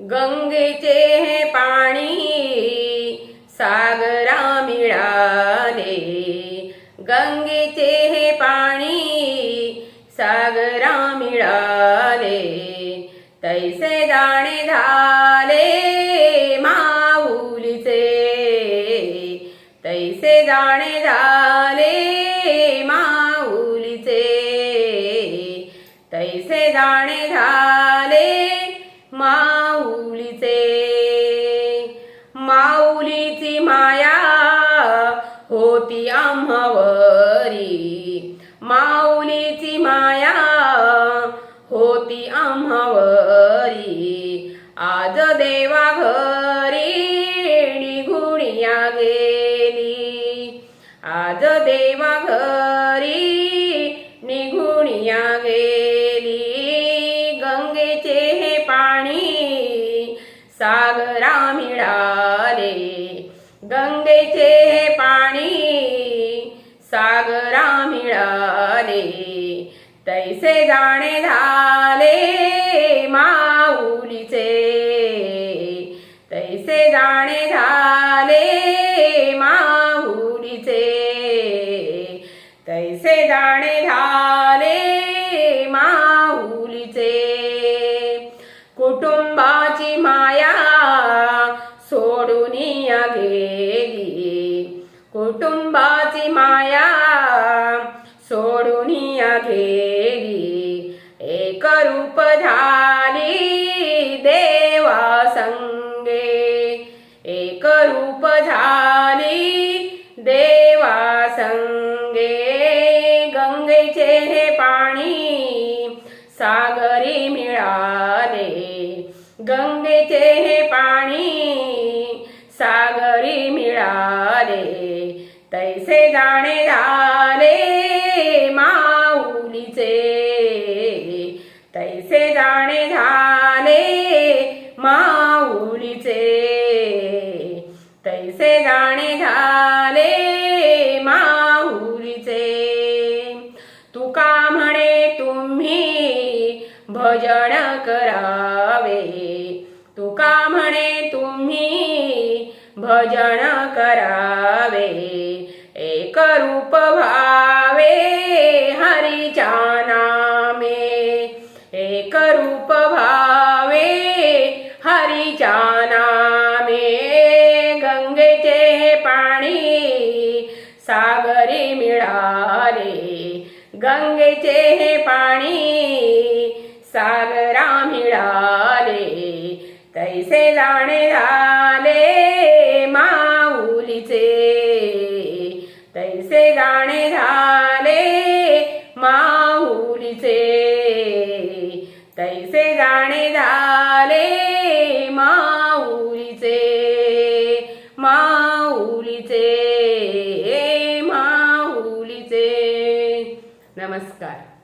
गंगेचे हे पाणी सागरा मिळाले गंगेचे हे पाणी सागरा मिळाले तैसे दाणे झाले माऊलीचे. तैसे दाणे झाले माऊलीचे. तैसे दाणे झाले आज देवा घरी निघुणिया गेली गंगेचे हे पाणी सागरा मिळाले गंगेचे हे पाणी सागरा मिळाले तैसे जाणे झाले माऊलीचे. तैसे जाणे झाले तैसे जाणे झाले माऊलीचे. कुटुंबाची माया सोडून या गेली. कुटुंबाची माया सोडून या गेली. एक रूप झाली देवा संगे. एक रूप झाली देवा संगे. गंगेचे हे पाणी सागरी मिळाले. गंगेचे हे पाणी सागरी मिळाले. तैसे जाणे झाले माऊलीचे. तैसे जाणे झाले भजन करावे. तुका म्हणे तुम्ही? भजन करावे. एक रूप भावे हरीच्या नामे. एक रूप भावे हरीच्या नामे. गंगेचे हे पाणी सागरी मिळाले. गंगेचे हे पाणी सागरा मिळाले तैसे जाणे झाले माऊलीचे. तैसे जाणे झाले माऊलीचे. तैसे जाणे झाले माऊलीचे. माऊलीचे माऊलीचे. नमस्कार.